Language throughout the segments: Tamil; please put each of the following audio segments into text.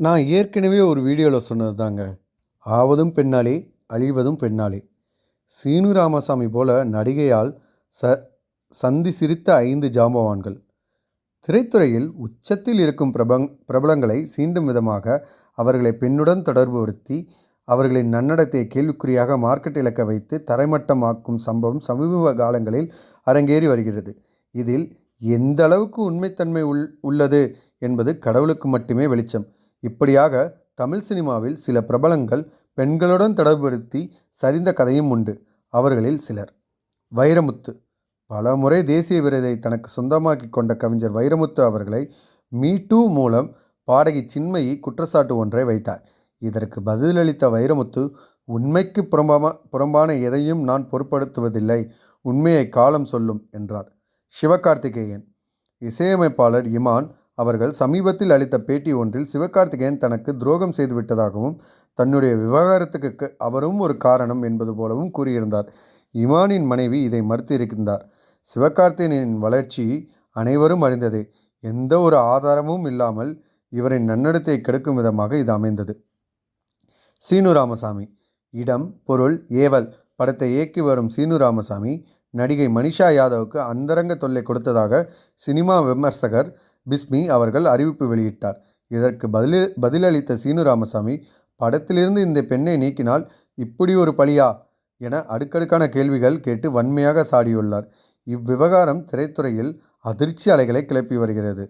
நான் ஏற்கனவே ஒரு வீடியோவில் சொன்னது தாங்க ஆவதும் பெண்ணாலே அழிவதும் பெண்ணாலே. சீனு ராமசாமி போல நடிகையால் ச சந்தி சிரித்த ஐந்து ஜாம்பவான்கள். திரைத்துறையில் உச்சத்தில் இருக்கும் பிரபங் பிரபலங்களை சீண்டும் விதமாக அவர்களை பெண்ணுடன் தொடர்புபடுத்தி அவர்களின் நன்னடத்தை கேள்விக்குறியாக மார்க்கெட் இலக்க வைத்து தரைமட்டமாக்கும் சம்பவம் சமீப காலங்களில் அரங்கேறி வருகிறது. இதில் எந்த அளவுக்கு உண்மைத்தன்மை உள் உள்ளது என்பது கடவுளுக்கு மட்டுமே வெளிச்சம். இப்படியாக தமிழ் சினிமாவில் சில பிரபலங்கள் பெண்களுடன் தொடர்புபடுத்தி சரிந்த கதையும் உண்டு. அவர்களில் சிலர். வைரமுத்து. பல முறை தேசிய விருதை தனக்கு சொந்தமாக்கி கொண்ட கவிஞர் வைரமுத்து அவர்களை மீ டூ மூலம் பாடகி சின்மயி குற்றச்சாட்டு ஒன்றை வைத்தார். இதற்கு பதிலளித்த வைரமுத்து உண்மைக்கு புறம்பாம புறம்பான எதையும் நான் பொருட்படுத்துவதில்லை. உண்மையை காலம் சொல்லும் என்றார். சிவகார்த்திகேயன். இசையமைப்பாளர் இமான் அவர்கள் சமீபத்தில் அளித்த பேட்டி ஒன்றில் சிவகார்த்திகேயன் தனக்கு துரோகம் செய்துவிட்டதாகவும் தன்னுடைய விவகாரத்துக்கு அவரும் ஒரு காரணம் என்பது போலவும் கூறியிருந்தார். இமானின் மனைவி இதை மறுத்திருக்கின்றார். சிவகார்த்திகேயனின் வளர்ச்சி அனைவரும் அறிந்ததே. எந்த ஒரு ஆதாரமும் இல்லாமல் இவரின் நன்னடத்தை கெடுக்கும் விதமாக இது அமைந்தது. சீனு ராமசாமி இடம் பொருள் ஏவல். படத்தை இயக்கி வரும் சீனு ராமசாமி நடிகை மனிஷா யாதவுக்கு அந்தரங்க தொல்லை கொடுத்ததாக சினிமா விமர்சகர் பிஸ்மி அவர்கள் அறிவிப்பு வெளியிட்டார். இதற்கு பதில் பதிலளித்த சீனு ராமசாமி படத்திலிருந்து இந்த பெண்ணை நீக்கினால் இப்படி ஒரு பழியா? என அடுக்கடுக்கான கேள்விகள் கேட்டு வன்மையாக சாடியுள்ளார். இவ்விவகாரம் திரைத்துறையில் அதிர்ச்சி அலைகளை கிளப்பி வருகிறது.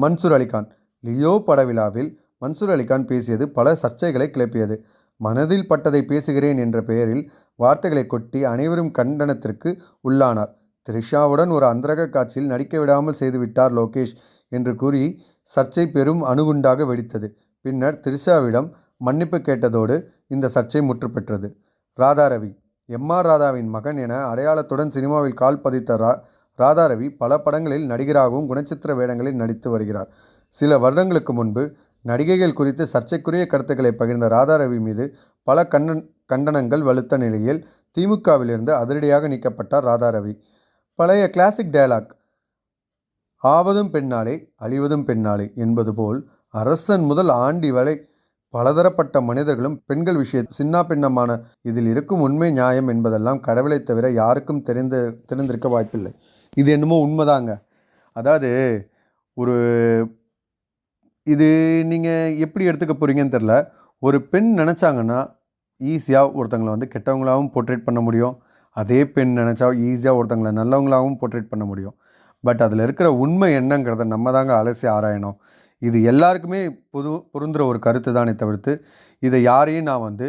மன்சூர் அலிகான் லியோ பட விழாவில் மன்சூர் அலிகான் பேசியது பல சர்ச்சைகளை கிளப்பியது. மனதில் பட்டதை பேசுகிறேன் என்ற பெயரில் வார்த்தைகளை கொட்டி அனைவரும் கண்டனத்திற்கு உள்ளானார். த்ரிஷாவுடன் ஒரு அந்தரக காட்சியில் நடிக்க விடாமல் செய்துவிட்டார் லோகேஷ் என்று கூறி சர்ச்சை பெரும் அணுகுண்டாக வெடித்தது. பின்னர் த்ரிஷாவிடம் மன்னிப்பு கேட்டதோடு இந்த சர்ச்சை முற்றுப்பெற்றது. ராதாரவி எம் ஆர் ராதாவின் மகன் என அடையாளத்துடன் சினிமாவில் கால் பதித்த ரா ராதாரவி பல படங்களில் நடிகராகவும் குணச்சித்திர வேடங்களில் நடித்து வருகிறார். சில வருடங்களுக்கு முன்பு நடிகைகள் குறித்து சர்ச்சைக்குரிய கருத்துக்களை பகிர்ந்த ராதாரவி மீது பல கண்ணன் கண்டனங்கள் வலுத்த நிலையில் திமுகவிலிருந்து அதிரடியாக நீக்கப்பட்டார் ராதாரவி. பழைய கிளாசிக் டயலாக் ஆவதும் பெண்ணாலே அழிவதும் பெண்ணாலே என்பது போல் அரசன் முதல் ஆண்டி வரை பலதரப்பட்ட மனிதர்களும் பெண்கள் விஷய சின்ன பின்னமான இதில் இருக்கும் உண்மை நியாயம் என்பதெல்லாம் கடவுளை தவிர யாருக்கும் தெரிந்து தெரிந்திருக்க வாய்ப்பில்லை. இது என்னமோ உண்மைதாங்க. அதாவது ஒரு இது நீங்கள் எப்படி எடுத்துக்க போகிறீங்கன்னு தெரில ஒரு பெண் நினச்சாங்கன்னா ஈஸியாக ஒருத்தங்களை வந்து கெட்டவங்களாகவும் போர்ட்ரேட் பண்ண முடியும். அதே பெண் நினச்சா ஈஸியாக ஒருத்தங்களை நல்லவங்களாகவும் போர்ட்ரேட் பண்ண முடியும். பட் அதில் இருக்கிற உண்மை என்னங்கிறத நம்ம தாங்க அலசி ஆராயணும். இது எல்லாருக்குமே பொது பொருந்துகிற ஒரு கருத்து தானே தவிர்த்து இதை யாரையும் நான் வந்து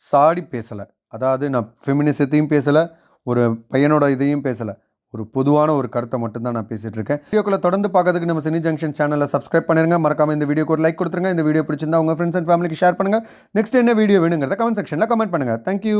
சாடி பேசலை. அதாவது நான் ஃபெமினிசத்தையும் பேசலை ஒரு பையனோட இதையும் பேசலை. ஒரு பொதுவான ஒரு கருத்தை மட்டும்தான் நான் பேசிகிட்டு இருக்கேன். வீடியோக்களை தொடர்ந்து பார்க்கறதுக்கு நம்ம சினி ஜங்ஷன் சேனலை சப்ஸ்கிரைப் பண்ணிருங்க. மறக்காம இந்த வீடியோக்கு ஒரு லைக் கொடுத்துருங்க. இந்த வீடியோ பிடிச்சிருந்தா உங்கள் ஃப்ரெண்ட்ஸ் அண்ட் ஃபேமிலிக்கு ஷேர் பண்ணுங்கள் நெக்ஸ்ட் என்ன வீடியோ வேணுங்கிறத கமெண்ட் செக்ஷனில் கமெண்ட் பண்ணுங்கள் தேங்க்யூ